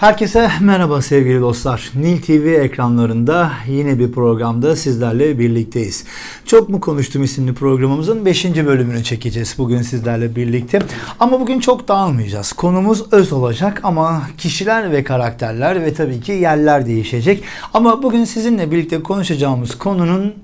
Herkese merhaba sevgili dostlar. Nil TV ekranlarında yine bir programda sizlerle birlikteyiz. Çok mu konuştum isimli programımızın 5. bölümünü çekeceğiz bugün sizlerle birlikte. Ama bugün çok dağılmayacağız. Konumuz öz olacak ama kişiler ve karakterler ve tabii ki yerler değişecek. Ama bugün sizinle birlikte konuşacağımız konunun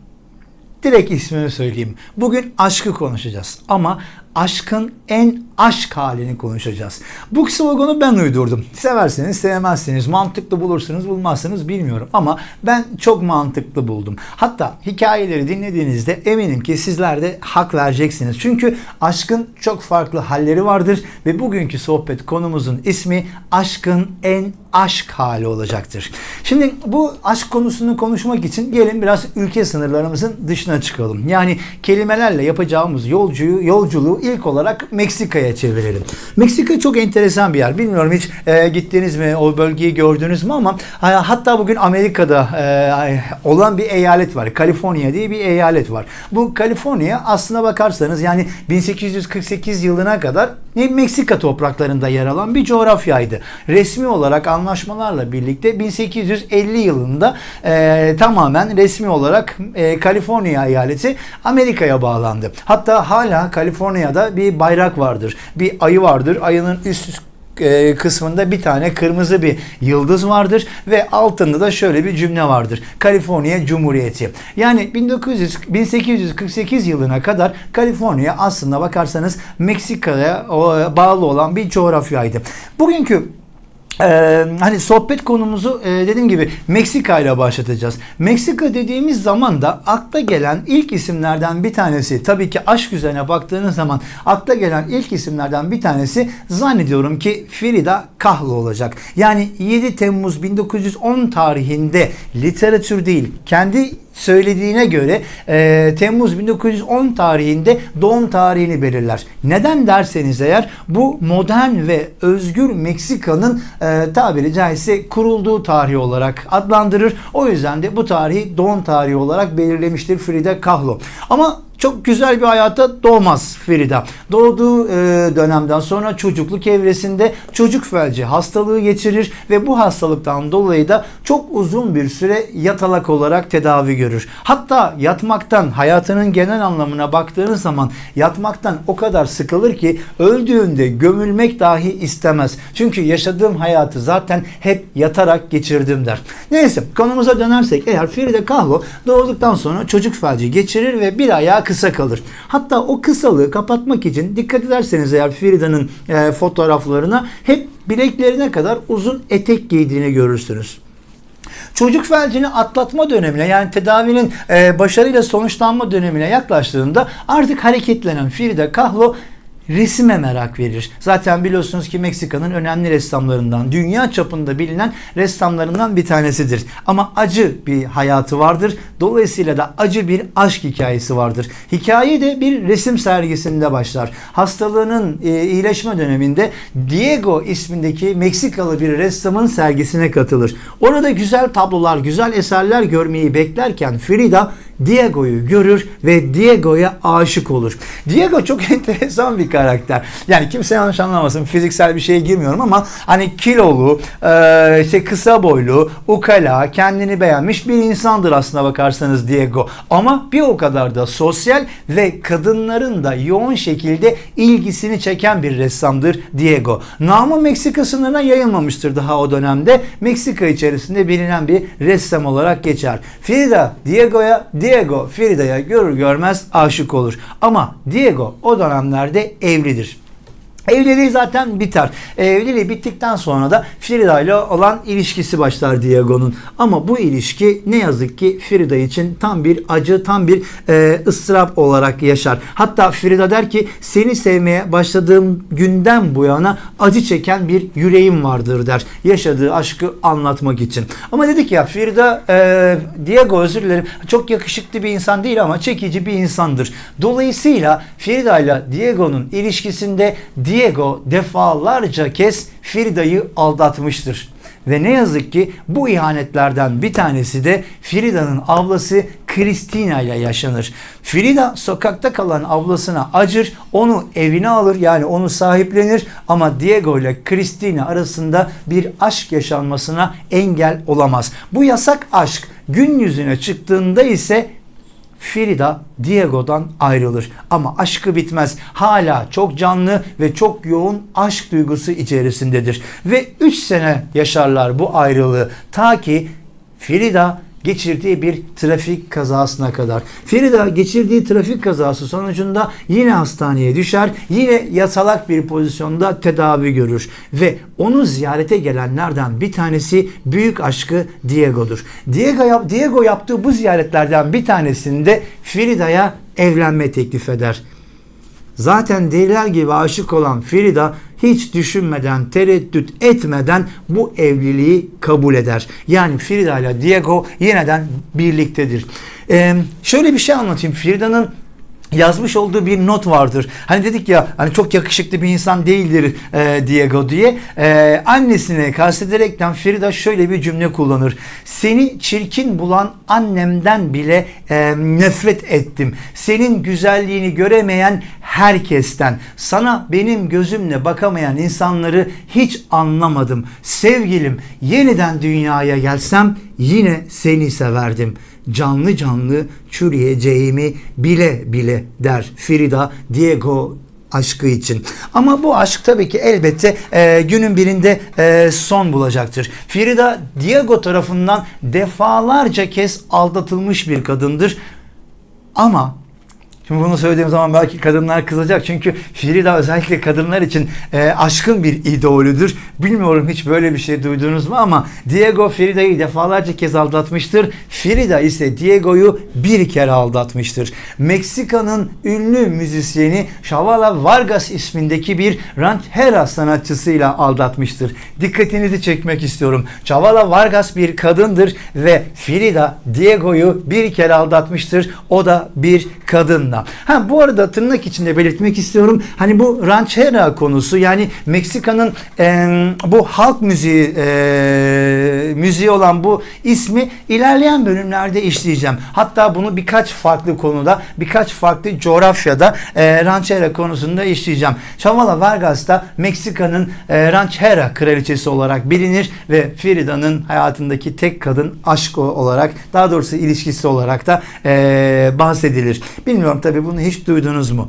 direkt ismini söyleyeyim. Bugün aşkı konuşacağız ama aşkın en aşk halini konuşacağız. Bu sloganı ben uydurdum. Severseniz sevmezseniz, mantıklı bulursunuz bulmazsınız bilmiyorum ama ben çok mantıklı buldum. Hatta hikayeleri dinlediğinizde eminim ki sizler de hak vereceksiniz. Çünkü aşkın çok farklı halleri vardır ve bugünkü sohbet konumuzun ismi aşkın en aşk hali olacaktır. Şimdi bu aşk konusunu konuşmak için gelin biraz ülke sınırlarımızın dışına çıkalım. Yani kelimelerle yapacağımız yolcuyu, yolculuğu ilk olarak Meksika'ya çevirelim. Meksika çok enteresan bir yer. Bilmiyorum hiç e, gittiniz mi, o bölgeyi gördünüz mü ama hatta bugün Amerika'da e, olan bir eyalet var. Kaliforniya diye bir eyalet var. Bu Kaliforniya aslına bakarsanız yani 1848 yılına kadar Meksika topraklarında yer alan bir coğrafyaydı. Resmi olarak anlaşmalarla birlikte 1850 yılında e, tamamen resmi olarak e, Kaliforniya eyaleti Amerika'ya bağlandı. Hatta hala Kaliforniya'da bir bayrak vardır. Bir ayı vardır. Ayının üst e, kısmında bir tane kırmızı bir yıldız vardır ve altında da şöyle bir cümle vardır. Kaliforniya Cumhuriyeti. Yani 1900 1848 yılına kadar Kaliforniya aslında bakarsanız Meksika'ya bağlı olan bir coğrafyaydı. Bugünkü ee, hani sohbet konumuzu e, dediğim gibi Meksika ile başlatacağız. Meksika dediğimiz zaman da akla gelen ilk isimlerden bir tanesi tabii ki aşk üzerine baktığınız zaman akla gelen ilk isimlerden bir tanesi zannediyorum ki Frida Kahlo olacak. Yani 7 Temmuz 1910 tarihinde literatür değil kendi söylediğine göre e, Temmuz 1910 tarihinde doğum tarihini belirler. Neden derseniz eğer bu modern ve özgür Meksika'nın e, tabiri caizse kurulduğu tarih olarak adlandırır. O yüzden de bu tarihi doğum tarihi olarak belirlemiştir Frida Kahlo. Ama çok güzel bir hayata doğmaz Frida. Doğduğu e, dönemden sonra çocukluk evresinde çocuk felci hastalığı geçirir ve bu hastalıktan dolayı da çok uzun bir süre yatalak olarak tedavi görür. Hatta yatmaktan hayatının genel anlamına baktığınız zaman yatmaktan o kadar sıkılır ki öldüğünde gömülmek dahi istemez. Çünkü yaşadığım hayatı zaten hep yatarak geçirdim der. Neyse konumuza dönersek eğer Frida Kahlo doğduktan sonra çocuk felci geçirir ve bir ayağı kısa kalır. Hatta o kısalığı kapatmak için dikkat ederseniz eğer Frida'nın e, fotoğraflarına hep bileklerine kadar uzun etek giydiğini görürsünüz. Çocuk felcini atlatma dönemine yani tedavinin e, başarıyla sonuçlanma dönemine yaklaştığında artık hareketlenen Frida Kahlo resime merak verir. Zaten biliyorsunuz ki Meksika'nın önemli ressamlarından, dünya çapında bilinen ressamlarından bir tanesidir. Ama acı bir hayatı vardır. Dolayısıyla da acı bir aşk hikayesi vardır. Hikaye de bir resim sergisinde başlar. Hastalığının e, iyileşme döneminde Diego ismindeki Meksikalı bir ressamın sergisine katılır. Orada güzel tablolar, güzel eserler görmeyi beklerken Frida Diego'yu görür ve Diego'ya aşık olur. Diego çok enteresan bir karakter. Yani kimse yanlış anlamasın fiziksel bir şeye girmiyorum ama hani kilolu, e, işte kısa boylu, ukala, kendini beğenmiş bir insandır aslına bakarsanız Diego. Ama bir o kadar da sosyal ve kadınların da yoğun şekilde ilgisini çeken bir ressamdır Diego. Namı Meksika sınırına yayılmamıştır daha o dönemde. Meksika içerisinde bilinen bir ressam olarak geçer. Frida Diego'ya Diego Frida'ya görür görmez aşık olur. Ama Diego o dönemlerde evlidir. Evliliği zaten biter. Evliliği bittikten sonra da Frida ile olan ilişkisi başlar Diego'nun. Ama bu ilişki ne yazık ki Frida için tam bir acı, tam bir e, ıstırap olarak yaşar. Hatta Frida der ki seni sevmeye başladığım günden bu yana acı çeken bir yüreğim vardır der. Yaşadığı aşkı anlatmak için. Ama dedik ya Frida e, Diego özür dilerim çok yakışıklı bir insan değil ama çekici bir insandır. Dolayısıyla Frida ile Diego'nun ilişkisinde Diego Diego defalarca kez Frida'yı aldatmıştır. Ve ne yazık ki bu ihanetlerden bir tanesi de Frida'nın ablası Christina ile yaşanır. Frida sokakta kalan ablasına acır, onu evine alır yani onu sahiplenir ama Diego ile Christina arasında bir aşk yaşanmasına engel olamaz. Bu yasak aşk gün yüzüne çıktığında ise Frida Diego'dan ayrılır. Ama aşkı bitmez. Hala çok canlı ve çok yoğun aşk duygusu içerisindedir. Ve 3 sene yaşarlar bu ayrılığı. Ta ki Frida geçirdiği bir trafik kazasına kadar. Frida geçirdiği trafik kazası sonucunda yine hastaneye düşer. Yine yatalak bir pozisyonda tedavi görür. Ve onu ziyarete gelenlerden bir tanesi büyük aşkı Diego'dur. Diego, Diego yaptığı bu ziyaretlerden bir tanesinde Frida'ya evlenme teklif eder. Zaten deliler gibi aşık olan Frida hiç düşünmeden, tereddüt etmeden bu evliliği kabul eder. Yani Frida ile Diego yeniden birliktedir. Ee, şöyle bir şey anlatayım. Frida'nın yazmış olduğu bir not vardır. Hani dedik ya hani çok yakışıklı bir insan değildir e, Diego diye. E, annesine kastederekten Frida şöyle bir cümle kullanır. Seni çirkin bulan annemden bile e, nefret ettim. Senin güzelliğini göremeyen herkesten, sana benim gözümle bakamayan insanları hiç anlamadım. Sevgilim yeniden dünyaya gelsem yine seni severdim canlı canlı çürüyeceğimi bile bile der Frida Diego aşkı için. Ama bu aşk tabii ki elbette e, günün birinde e, son bulacaktır. Frida Diego tarafından defalarca kez aldatılmış bir kadındır. Ama Şimdi bunu söylediğim zaman belki kadınlar kızacak. Çünkü Frida özellikle kadınlar için e, aşkın bir idolüdür. Bilmiyorum hiç böyle bir şey duydunuz mu ama Diego Frida'yı defalarca kez aldatmıştır. Frida ise Diego'yu bir kere aldatmıştır. Meksika'nın ünlü müzisyeni Chavala Vargas ismindeki bir ranchera sanatçısıyla aldatmıştır. Dikkatinizi çekmek istiyorum. Chavala Vargas bir kadındır ve Frida Diego'yu bir kere aldatmıştır. O da bir kadınla tarafından. Ha bu arada tırnak içinde belirtmek istiyorum. Hani bu ranchera konusu yani Meksika'nın e, bu halk müziği e, müziği olan bu ismi ilerleyen bölümlerde işleyeceğim. Hatta bunu birkaç farklı konuda, birkaç farklı coğrafyada e, ranchera konusunda işleyeceğim. Chavala Vargas da Meksika'nın e, ranchera kraliçesi olarak bilinir ve Frida'nın hayatındaki tek kadın aşk olarak daha doğrusu ilişkisi olarak da e, bahsedilir. Bilmiyorum tabii bunu hiç duydunuz mu?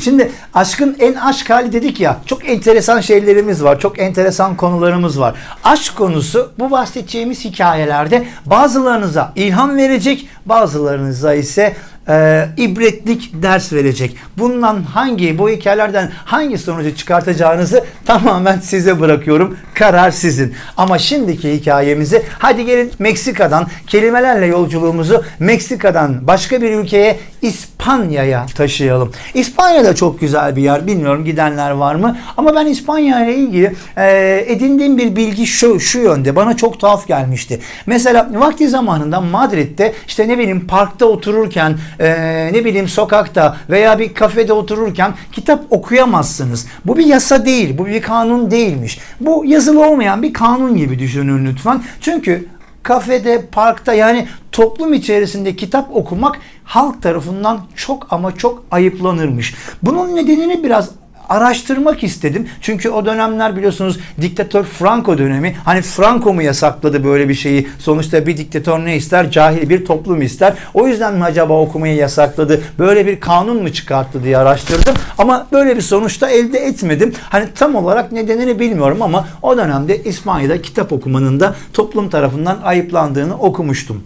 Şimdi aşkın en aşk hali dedik ya çok enteresan şeylerimiz var. Çok enteresan konularımız var. Aşk konusu bu bahsedeceğimiz hikayelerde bazılarınıza ilham verecek bazılarınıza ise e, ibretlik ders verecek. Bundan hangi, bu hikayelerden hangi sonucu çıkartacağınızı tamamen size bırakıyorum. Karar sizin. Ama şimdiki hikayemizi hadi gelin Meksika'dan kelimelerle yolculuğumuzu Meksika'dan başka bir ülkeye İspanya'ya taşıyalım. İspanya da çok güzel bir yer. Bilmiyorum gidenler var mı? Ama ben İspanya ile ilgili e, edindiğim bir bilgi şu, şu yönde. Bana çok tuhaf gelmişti. Mesela vakti zamanında Madrid'de işte ne bileyim parkta otururken e, ne bileyim sokakta veya bir kafede otururken kitap okuyamazsınız. Bu bir yasa değil. Bu bir kanun değilmiş. Bu yazılı olmayan bir kanun gibi düşünün lütfen. Çünkü kafede, parkta yani toplum içerisinde kitap okumak halk tarafından çok ama çok ayıplanırmış. Bunun nedenini biraz araştırmak istedim. Çünkü o dönemler biliyorsunuz diktatör Franco dönemi. Hani Franco mu yasakladı böyle bir şeyi? Sonuçta bir diktatör ne ister? Cahil bir toplum ister. O yüzden mi acaba okumayı yasakladı? Böyle bir kanun mu çıkarttı diye araştırdım. Ama böyle bir sonuçta elde etmedim. Hani tam olarak nedenini bilmiyorum ama o dönemde İspanya'da kitap okumanın da toplum tarafından ayıplandığını okumuştum.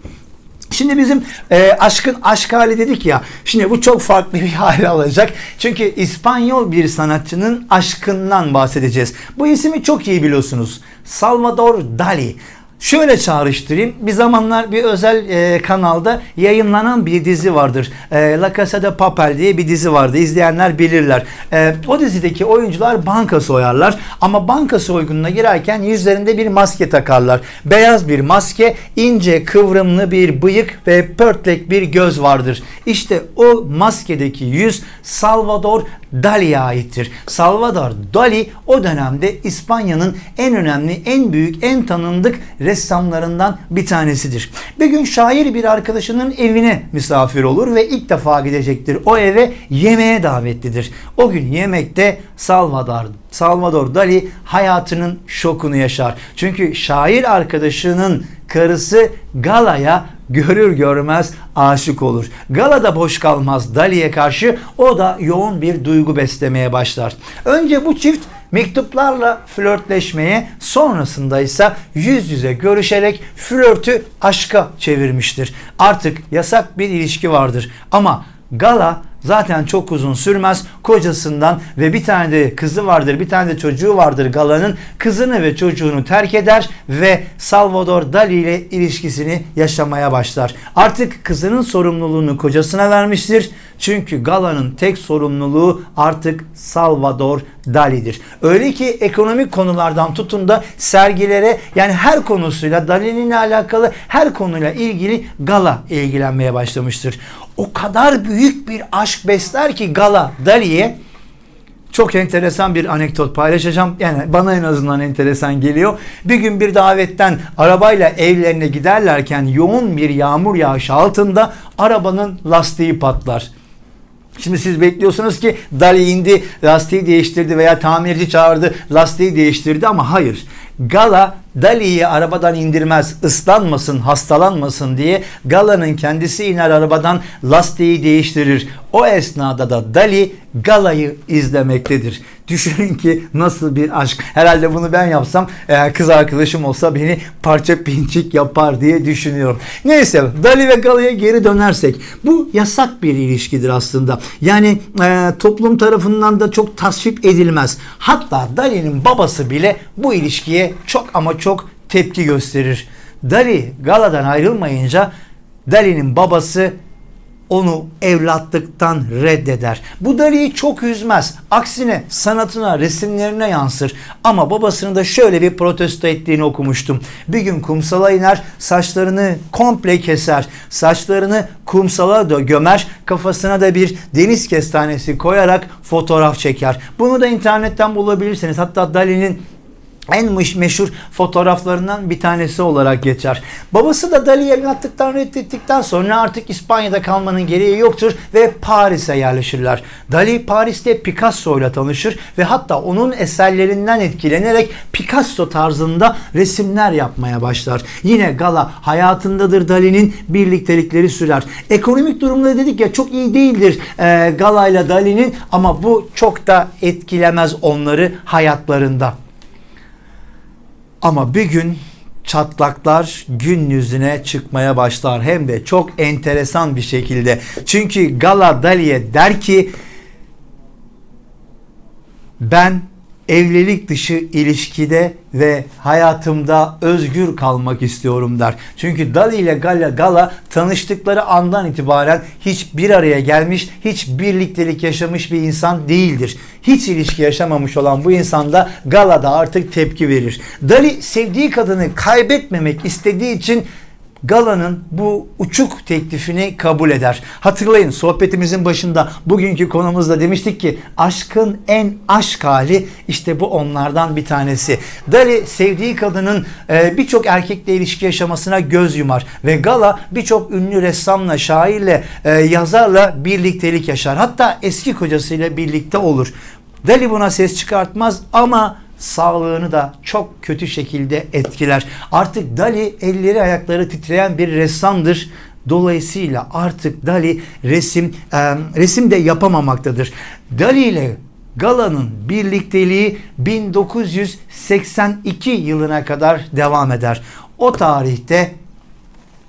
Şimdi bizim e, aşkın aşk hali dedik ya. Şimdi bu çok farklı bir hale alacak. Çünkü İspanyol bir sanatçının aşkından bahsedeceğiz. Bu ismi çok iyi biliyorsunuz. Salvador Dali. Şöyle çağrıştırayım. Bir zamanlar bir özel e, kanalda yayınlanan bir dizi vardır. E, La Casa de Papel diye bir dizi vardı. İzleyenler bilirler. E, o dizideki oyuncular banka soyarlar. Ama banka soygununa girerken yüzlerinde bir maske takarlar. Beyaz bir maske, ince kıvrımlı bir bıyık ve pörtlek bir göz vardır. İşte o maskedeki yüz Salvador Dali'ye aittir. Salvador Dali o dönemde İspanya'nın en önemli, en büyük, en tanındık ressamlarından bir tanesidir. Bir gün şair bir arkadaşının evine misafir olur ve ilk defa gidecektir. O eve yemeğe davetlidir. O gün yemekte Salvador Salvador Dali hayatının şokunu yaşar. Çünkü şair arkadaşının karısı Gala'ya görür görmez aşık olur. Gala da boş kalmaz Dali'ye karşı o da yoğun bir duygu beslemeye başlar. Önce bu çift mektuplarla flörtleşmeye sonrasında ise yüz yüze görüşerek flörtü aşka çevirmiştir. Artık yasak bir ilişki vardır ama Gala zaten çok uzun sürmez. Kocasından ve bir tane de kızı vardır, bir tane de çocuğu vardır Gala'nın. Kızını ve çocuğunu terk eder ve Salvador Dali ile ilişkisini yaşamaya başlar. Artık kızının sorumluluğunu kocasına vermiştir. Çünkü Gala'nın tek sorumluluğu artık Salvador Dali'dir. Öyle ki ekonomik konulardan tutun da sergilere yani her konusuyla Dali'nin alakalı her konuyla ilgili Gala ilgilenmeye başlamıştır. O kadar büyük bir aşk besler ki Gala Dali'ye çok enteresan bir anekdot paylaşacağım. Yani bana en azından enteresan geliyor. Bir gün bir davetten arabayla evlerine giderlerken yoğun bir yağmur yağışı altında arabanın lastiği patlar. Şimdi siz bekliyorsunuz ki Dali indi, lastiği değiştirdi veya tamirci çağırdı, lastiği değiştirdi ama hayır. Gala Dali'yi arabadan indirmez, ıslanmasın, hastalanmasın diye Gala'nın kendisi iner arabadan lastiği değiştirir. O esnada da Dali Gala'yı izlemektedir. Düşünün ki nasıl bir aşk. Herhalde bunu ben yapsam eğer kız arkadaşım olsa beni parça pinçik yapar diye düşünüyorum. Neyse Dali ve Gala'ya geri dönersek bu yasak bir ilişkidir aslında. Yani e, toplum tarafından da çok tasvip edilmez. Hatta Dali'nin babası bile bu ilişkiye çok ama çok tepki gösterir. Dali Gala'dan ayrılmayınca Dali'nin babası onu evlatlıktan reddeder. Bu Dali'yi çok üzmez. Aksine sanatına, resimlerine yansır. Ama babasını da şöyle bir protesto ettiğini okumuştum. Bir gün kumsala iner, saçlarını komple keser. Saçlarını kumsala da gömer, kafasına da bir deniz kestanesi koyarak fotoğraf çeker. Bunu da internetten bulabilirsiniz. Hatta Dali'nin en meşhur fotoğraflarından bir tanesi olarak geçer. Babası da Dali'yi evlatlıktan reddettikten sonra artık İspanya'da kalmanın gereği yoktur ve Paris'e yerleşirler. Dali Paris'te Picasso ile tanışır ve hatta onun eserlerinden etkilenerek Picasso tarzında resimler yapmaya başlar. Yine Gala hayatındadır Dali'nin birliktelikleri sürer. Ekonomik durumları dedik ya çok iyi değildir e, Gala ile Dali'nin ama bu çok da etkilemez onları hayatlarında. Ama bir gün çatlaklar gün yüzüne çıkmaya başlar. Hem de çok enteresan bir şekilde. Çünkü Gala Dali'ye der ki ben evlilik dışı ilişkide ve hayatımda özgür kalmak istiyorum der. Çünkü Dali ile Gala Gala tanıştıkları andan itibaren hiç bir araya gelmiş, hiç birliktelik yaşamış bir insan değildir. Hiç ilişki yaşamamış olan bu insan da Gala'da artık tepki verir. Dali sevdiği kadını kaybetmemek istediği için Gala'nın bu uçuk teklifini kabul eder. Hatırlayın sohbetimizin başında bugünkü konumuzda demiştik ki aşkın en aşk hali işte bu onlardan bir tanesi. Dali sevdiği kadının e, birçok erkekle ilişki yaşamasına göz yumar ve Gala birçok ünlü ressamla, şairle, e, yazarla birliktelik yaşar. Hatta eski kocasıyla birlikte olur. Dali buna ses çıkartmaz ama sağlığını da çok kötü şekilde etkiler. Artık Dali elleri ayakları titreyen bir ressamdır. Dolayısıyla artık Dali resim e, resim de yapamamaktadır. Dali ile Gala'nın birlikteliği 1982 yılına kadar devam eder. O tarihte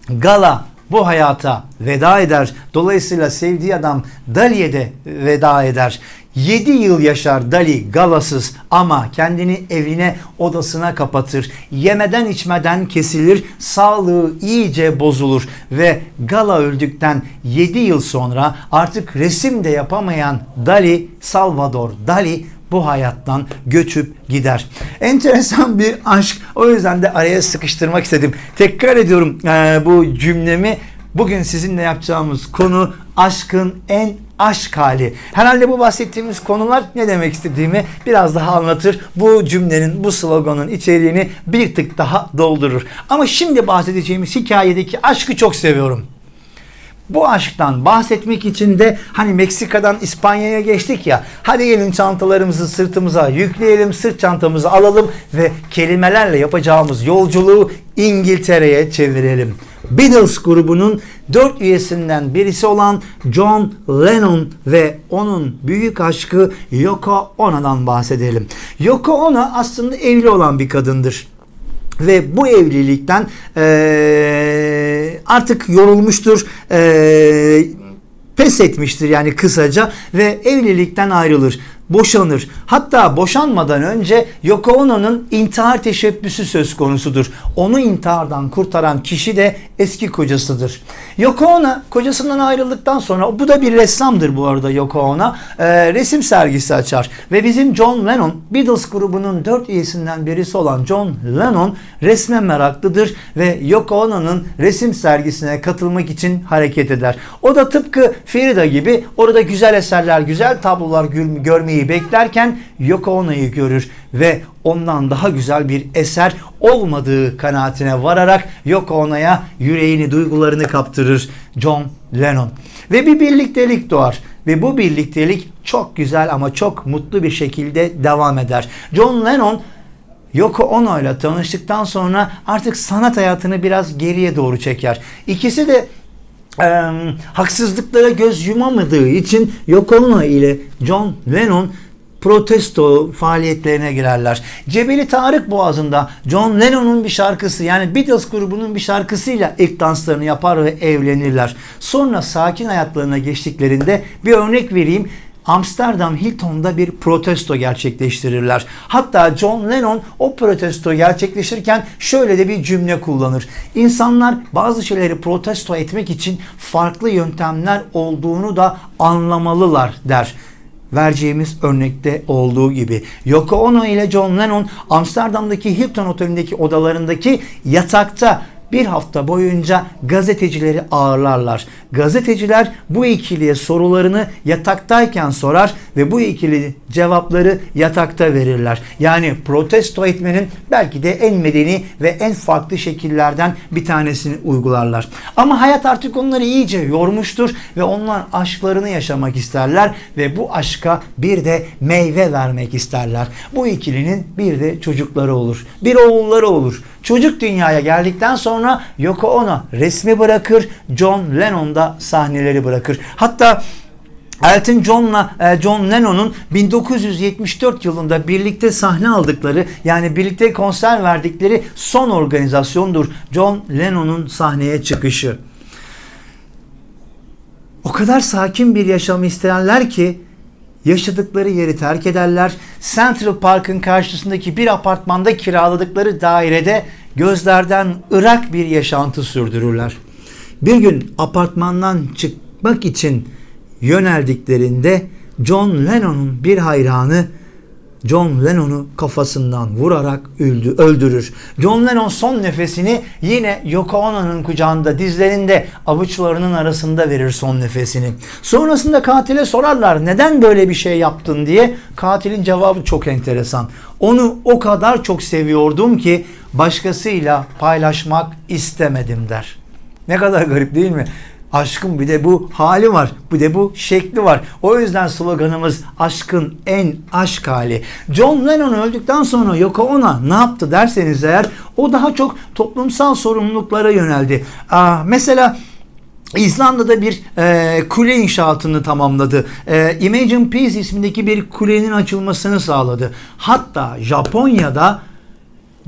Gala bu hayata veda eder. Dolayısıyla sevdiği adam Dali'ye de veda eder. 7 yıl yaşar Dali galasız ama kendini evine odasına kapatır. Yemeden içmeden kesilir, sağlığı iyice bozulur ve Gala öldükten 7 yıl sonra artık resim de yapamayan Dali, Salvador Dali bu hayattan göçüp gider. Enteresan bir aşk. O yüzden de araya sıkıştırmak istedim. Tekrar ediyorum e, bu cümlemi. Bugün sizinle yapacağımız konu aşkın en aşk hali. Herhalde bu bahsettiğimiz konular ne demek istediğimi biraz daha anlatır. Bu cümlenin, bu sloganın içeriğini bir tık daha doldurur. Ama şimdi bahsedeceğimiz hikayedeki aşkı çok seviyorum. Bu aşktan bahsetmek için de hani Meksika'dan İspanya'ya geçtik ya. Hadi gelin çantalarımızı sırtımıza yükleyelim, sırt çantamızı alalım ve kelimelerle yapacağımız yolculuğu İngiltere'ye çevirelim. Beatles grubunun dört üyesinden birisi olan John Lennon ve onun büyük aşkı Yoko Ono'dan bahsedelim. Yoko Ono aslında evli olan bir kadındır ve bu evlilikten e, artık yorulmuştur. E, pes etmiştir yani kısaca ve evlilikten ayrılır boşanır. Hatta boşanmadan önce Yoko Ono'nun intihar teşebbüsü söz konusudur. Onu intihardan kurtaran kişi de eski kocasıdır. Yoko Ono kocasından ayrıldıktan sonra bu da bir ressamdır bu arada Yoko Ono. E, resim sergisi açar ve bizim John Lennon Beatles grubunun dört üyesinden birisi olan John Lennon resme meraklıdır ve Yoko Ono'nun resim sergisine katılmak için hareket eder. O da tıpkı Frida gibi orada güzel eserler, güzel tablolar görmeyi görmeyi beklerken Yoko Ono'yu görür ve ondan daha güzel bir eser olmadığı kanaatine vararak Yoko Ono'ya yüreğini, duygularını kaptırır John Lennon. Ve bir birliktelik doğar ve bu birliktelik çok güzel ama çok mutlu bir şekilde devam eder. John Lennon Yoko Ono ile tanıştıktan sonra artık sanat hayatını biraz geriye doğru çeker. İkisi de e, haksızlıklara göz yumamadığı için Yoko ile John Lennon protesto faaliyetlerine girerler. Cebeli Tarık Boğazı'nda John Lennon'un bir şarkısı yani Beatles grubunun bir şarkısıyla ilk danslarını yapar ve evlenirler. Sonra sakin hayatlarına geçtiklerinde bir örnek vereyim. Amsterdam Hilton'da bir protesto gerçekleştirirler. Hatta John Lennon o protesto gerçekleşirken şöyle de bir cümle kullanır. İnsanlar bazı şeyleri protesto etmek için farklı yöntemler olduğunu da anlamalılar der vereceğimiz örnekte olduğu gibi. Yoko Ono ile John Lennon Amsterdam'daki Hilton Oteli'ndeki odalarındaki yatakta bir hafta boyunca gazetecileri ağırlarlar. Gazeteciler bu ikiliye sorularını yataktayken sorar ve bu ikili cevapları yatakta verirler. Yani protesto etmenin belki de en medeni ve en farklı şekillerden bir tanesini uygularlar. Ama hayat artık onları iyice yormuştur ve onlar aşklarını yaşamak isterler ve bu aşka bir de meyve vermek isterler. Bu ikilinin bir de çocukları olur. Bir oğulları olur. Çocuk dünyaya geldikten sonra Yoko Ono resmi bırakır, John Lennon da sahneleri bırakır. Hatta Elton John'la e, John Lennon'un 1974 yılında birlikte sahne aldıkları yani birlikte konser verdikleri son organizasyondur John Lennon'un sahneye çıkışı. O kadar sakin bir yaşamı isteyenler ki yaşadıkları yeri terk ederler. Central Park'ın karşısındaki bir apartmanda kiraladıkları dairede gözlerden ırak bir yaşantı sürdürürler. Bir gün apartmandan çıkmak için yöneldiklerinde John Lennon'un bir hayranı John Lennon'u kafasından vurarak öldü, öldürür. John Lennon son nefesini yine Yoko Ono'nun kucağında dizlerinde avuçlarının arasında verir son nefesini. Sonrasında katile sorarlar neden böyle bir şey yaptın diye. Katilin cevabı çok enteresan. Onu o kadar çok seviyordum ki başkasıyla paylaşmak istemedim der. Ne kadar garip değil mi? Aşkın bir de bu hali var. Bir de bu şekli var. O yüzden sloganımız aşkın en aşk hali. John Lennon öldükten sonra Yoko Ono ne yaptı derseniz eğer o daha çok toplumsal sorumluluklara yöneldi. Aa, mesela İzlanda'da bir e, kule inşaatını tamamladı. E, Imagine Peace ismindeki bir kulenin açılmasını sağladı. Hatta Japonya'da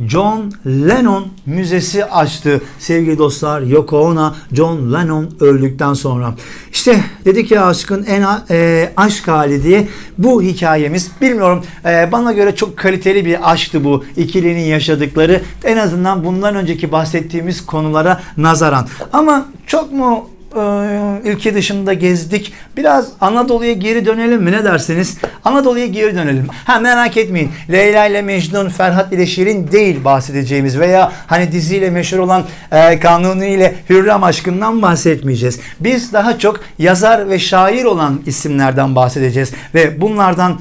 John Lennon müzesi açtı. Sevgili dostlar Yoko Ono, John Lennon öldükten sonra. İşte dedik ya aşkın en e, aşk hali diye bu hikayemiz bilmiyorum e, bana göre çok kaliteli bir aşktı bu ikilinin yaşadıkları. En azından bundan önceki bahsettiğimiz konulara nazaran. Ama çok mu ülke dışında gezdik. Biraz Anadolu'ya geri dönelim mi ne dersiniz? Anadolu'ya geri dönelim. Ha merak etmeyin. Leyla ile Mecnun, Ferhat ile Şirin değil bahsedeceğimiz veya hani diziyle meşhur olan e, Kanuni ile Hürrem aşkından bahsetmeyeceğiz. Biz daha çok yazar ve şair olan isimlerden bahsedeceğiz ve bunlardan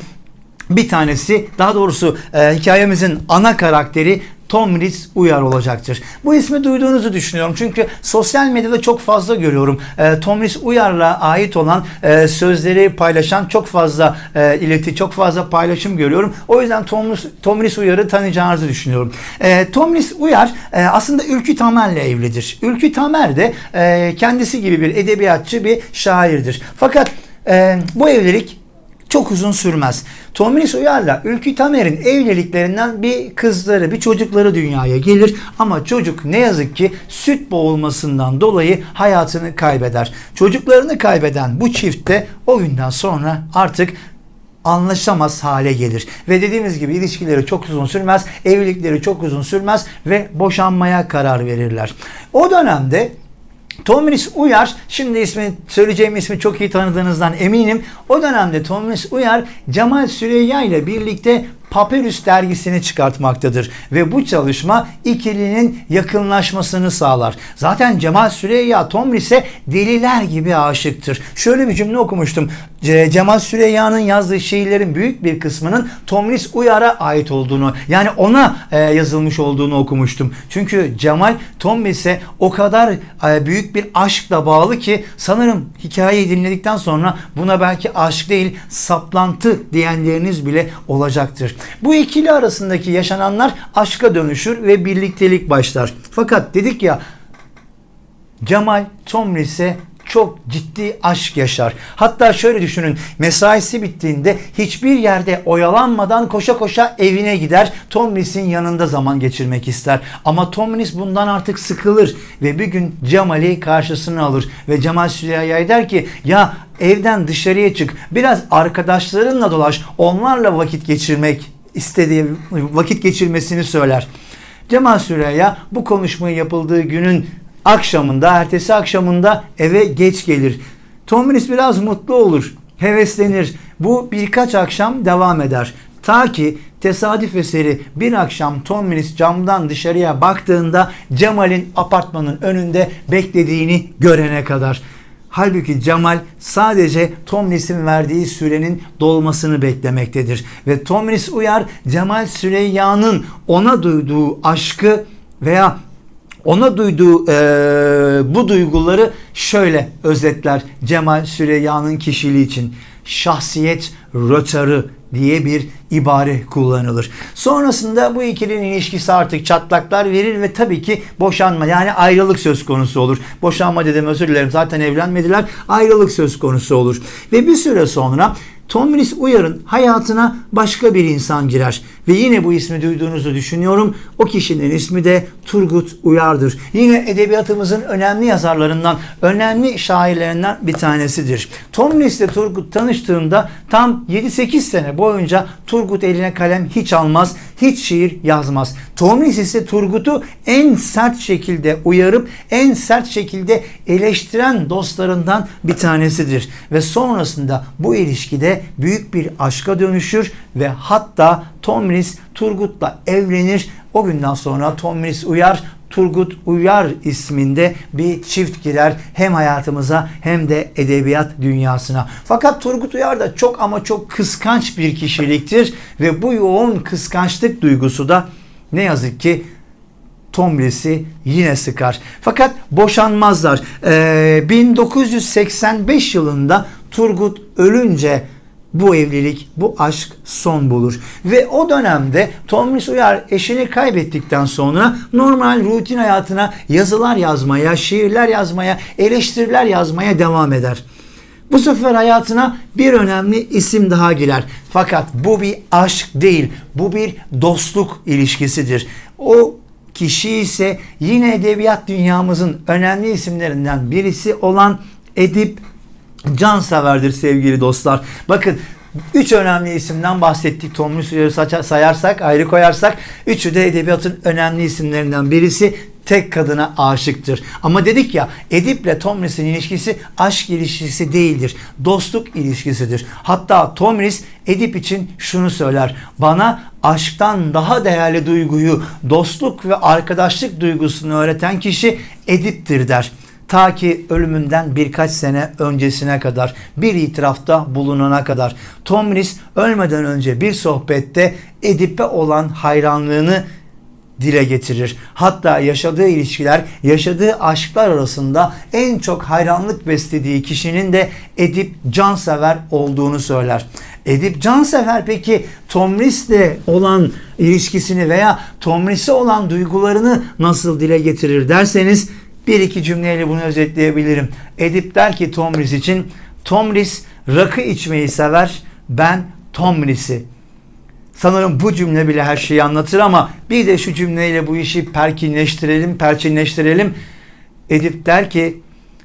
bir tanesi daha doğrusu e, hikayemizin ana karakteri Tomris Uyar olacaktır. Bu ismi duyduğunuzu düşünüyorum. Çünkü sosyal medyada çok fazla görüyorum. E, Tomris Uyar'la ait olan e, sözleri paylaşan çok fazla e, ileti, çok fazla paylaşım görüyorum. O yüzden Tomris, Tomris Uyar'ı tanıyacağınızı düşünüyorum. E, Tomris Uyar e, aslında Ülkü Tamer'le evlidir. Ülkü Tamer de e, kendisi gibi bir edebiyatçı, bir şairdir. Fakat e, bu evlilik çok uzun sürmez. Tomris Uyar'la Ülkü Tamer'in evliliklerinden bir kızları, bir çocukları dünyaya gelir ama çocuk ne yazık ki süt boğulmasından dolayı hayatını kaybeder. Çocuklarını kaybeden bu çift de o günden sonra artık anlaşamaz hale gelir. Ve dediğimiz gibi ilişkileri çok uzun sürmez, evlilikleri çok uzun sürmez ve boşanmaya karar verirler. O dönemde Tomris Uyar, şimdi ismi söyleyeceğim ismi çok iyi tanıdığınızdan eminim. O dönemde Tomris Uyar Cemal Süreyya ile birlikte Papyrus dergisini çıkartmaktadır ve bu çalışma ikilinin yakınlaşmasını sağlar. Zaten Cemal Süreyya Tomris'e deliler gibi aşıktır. Şöyle bir cümle okumuştum. Cemal Süreyya'nın yazdığı şiirlerin büyük bir kısmının Tomris Uyar'a ait olduğunu yani ona e, yazılmış olduğunu okumuştum. Çünkü Cemal Tomris'e o kadar e, büyük bir aşkla bağlı ki sanırım hikayeyi dinledikten sonra buna belki aşk değil saplantı diyenleriniz bile olacaktır. Bu ikili arasındaki yaşananlar aşka dönüşür ve birliktelik başlar. Fakat dedik ya Cemal Tomris'e çok ciddi aşk yaşar. Hatta şöyle düşünün mesaisi bittiğinde hiçbir yerde oyalanmadan koşa koşa evine gider. Tomris'in yanında zaman geçirmek ister. Ama Tomris bundan artık sıkılır ve bir gün Cemal'i karşısına alır ve Cemal Süreyya'ya der ki ya evden dışarıya çık biraz arkadaşlarınla dolaş onlarla vakit geçirmek istediği vakit geçirmesini söyler. Cemal Süreyya bu konuşmayı yapıldığı günün akşamında, ertesi akşamında eve geç gelir. Tomris biraz mutlu olur, heveslenir. Bu birkaç akşam devam eder. Ta ki tesadüf eseri bir akşam Tomris camdan dışarıya baktığında Cemal'in apartmanın önünde beklediğini görene kadar. Halbuki Cemal sadece Tomris'in verdiği sürenin dolmasını beklemektedir. Ve Tomris uyar Cemal Süreyya'nın ona duyduğu aşkı veya ona duyduğu e, bu duyguları şöyle özetler Cemal Süreyya'nın kişiliği için. Şahsiyet rötarı diye bir ibare kullanılır. Sonrasında bu ikilinin ilişkisi artık çatlaklar verir ve tabii ki boşanma yani ayrılık söz konusu olur. Boşanma dedim özür dilerim zaten evlenmediler. Ayrılık söz konusu olur. Ve bir süre sonra Tomris Uyar'ın hayatına başka bir insan girer. Ve yine bu ismi duyduğunuzu düşünüyorum. O kişinin ismi de Turgut Uyar'dır. Yine edebiyatımızın önemli yazarlarından, önemli şairlerinden bir tanesidir. Tomris Turgut tanıştığında tam 7-8 sene boyunca Turgut eline kalem hiç almaz, hiç şiir yazmaz. Tomris ise Turgut'u en sert şekilde uyarıp en sert şekilde eleştiren dostlarından bir tanesidir. Ve sonrasında bu ilişkide büyük bir aşka dönüşür ve hatta Tomris Turgut'la evlenir. O günden sonra Tomris Uyar Turgut Uyar isminde bir çift girer hem hayatımıza hem de edebiyat dünyasına. Fakat Turgut Uyar da çok ama çok kıskanç bir kişiliktir ve bu yoğun kıskançlık duygusu da ne yazık ki Tomris'i yine sıkar. Fakat boşanmazlar. Ee, 1985 yılında Turgut ölünce bu evlilik, bu aşk son bulur. Ve o dönemde Tomris Uyar eşini kaybettikten sonra normal rutin hayatına yazılar yazmaya, şiirler yazmaya, eleştiriler yazmaya devam eder. Bu sefer hayatına bir önemli isim daha girer. Fakat bu bir aşk değil. Bu bir dostluk ilişkisidir. O kişi ise yine edebiyat dünyamızın önemli isimlerinden birisi olan Edip Cansever'dir sevgili dostlar. Bakın Üç önemli isimden bahsettik. Tomris Uyar'ı sayarsak, ayrı koyarsak. Üçü de edebiyatın önemli isimlerinden birisi tek kadına aşıktır. Ama dedik ya Edip'le Tomris'in ilişkisi aşk ilişkisi değildir. Dostluk ilişkisidir. Hatta Tomris Edip için şunu söyler. Bana aşktan daha değerli duyguyu, dostluk ve arkadaşlık duygusunu öğreten kişi Edip'tir der ta ki ölümünden birkaç sene öncesine kadar bir itirafta bulunana kadar Tomris ölmeden önce bir sohbette Edip'e olan hayranlığını dile getirir. Hatta yaşadığı ilişkiler, yaşadığı aşklar arasında en çok hayranlık beslediği kişinin de Edip Cansever olduğunu söyler. Edip Cansever peki Tomris'le olan ilişkisini veya Tomris'e olan duygularını nasıl dile getirir derseniz bir iki cümleyle bunu özetleyebilirim. Edip der ki Tomris için Tomris rakı içmeyi sever ben Tomris'i. Sanırım bu cümle bile her şeyi anlatır ama bir de şu cümleyle bu işi perkinleştirelim, perçinleştirelim. Edip der ki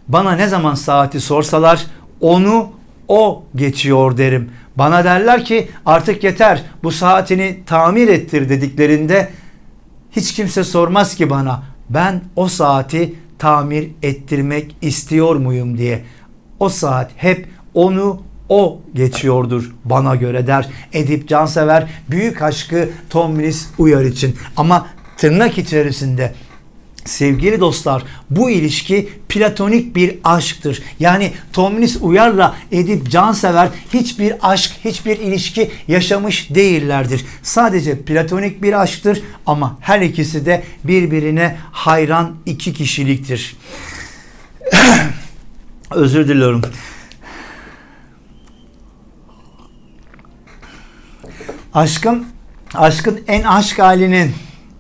bana ne zaman saati sorsalar onu o geçiyor derim. Bana derler ki artık yeter bu saatini tamir ettir dediklerinde hiç kimse sormaz ki bana ben o saati tamir ettirmek istiyor muyum diye. O saat hep onu o geçiyordur bana göre der Edip Cansever büyük aşkı Tomris Uyar için. Ama tırnak içerisinde Sevgili dostlar bu ilişki platonik bir aşktır. Yani Tomris Uyar'la Edip Cansever hiçbir aşk, hiçbir ilişki yaşamış değillerdir. Sadece platonik bir aşktır ama her ikisi de birbirine hayran iki kişiliktir. Özür diliyorum. Aşkın, aşkın en aşk halinin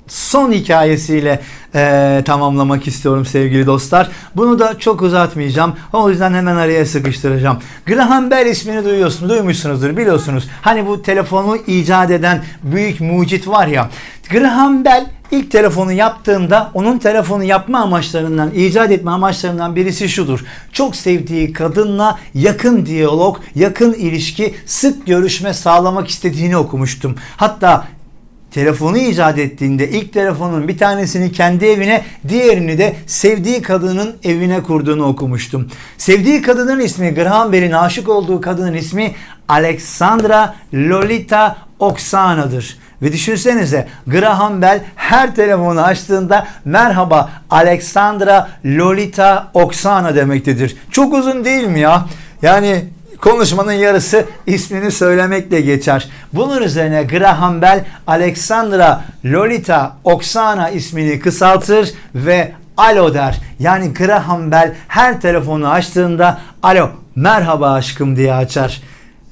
son hikayesiyle e, tamamlamak istiyorum sevgili dostlar. Bunu da çok uzatmayacağım. O yüzden hemen araya sıkıştıracağım. Graham Bell ismini duyuyorsunuz, duymuşsunuzdur biliyorsunuz. Hani bu telefonu icat eden büyük mucit var ya. Graham Bell ilk telefonu yaptığında onun telefonu yapma amaçlarından, icat etme amaçlarından birisi şudur. Çok sevdiği kadınla yakın diyalog, yakın ilişki, sık görüşme sağlamak istediğini okumuştum. Hatta telefonu icat ettiğinde ilk telefonun bir tanesini kendi evine diğerini de sevdiği kadının evine kurduğunu okumuştum. Sevdiği kadının ismi Graham Bell'in aşık olduğu kadının ismi Alexandra Lolita Oksana'dır. Ve düşünsenize Graham Bell her telefonu açtığında merhaba Alexandra Lolita Oksana demektedir. Çok uzun değil mi ya? Yani Konuşmanın yarısı ismini söylemekle geçer. Bunun üzerine Graham Bell Alexandra Lolita Oksana ismini kısaltır ve alo der. Yani Graham Bell her telefonu açtığında alo merhaba aşkım diye açar.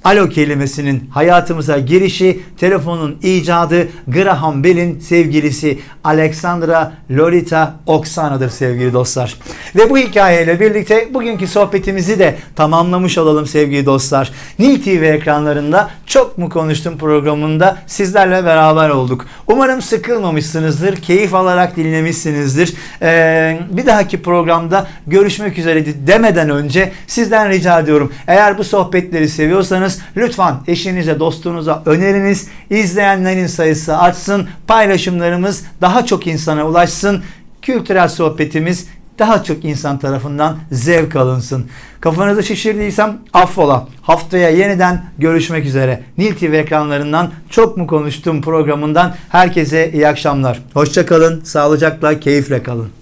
Alo kelimesinin hayatımıza girişi, telefonun icadı Graham Bell'in sevgilisi Alexandra Lolita Oksana'dır sevgili dostlar. Ve bu hikayeyle birlikte bugünkü sohbetimizi de tamamlamış olalım sevgili dostlar. Nil TV ekranlarında çok mu konuştum programında sizlerle beraber olduk. Umarım sıkılmamışsınızdır, keyif alarak dinlemişsinizdir. Ee, bir dahaki programda görüşmek üzere demeden önce sizden rica ediyorum. Eğer bu sohbetleri seviyorsanız istiyorsanız lütfen eşinize, dostunuza öneriniz. İzleyenlerin sayısı artsın. Paylaşımlarımız daha çok insana ulaşsın. Kültürel sohbetimiz daha çok insan tarafından zevk alınsın. Kafanızı şişirdiysem affola. Haftaya yeniden görüşmek üzere. Nil TV ekranlarından çok mu konuştum programından herkese iyi akşamlar. Hoşçakalın, sağlıcakla, keyifle kalın.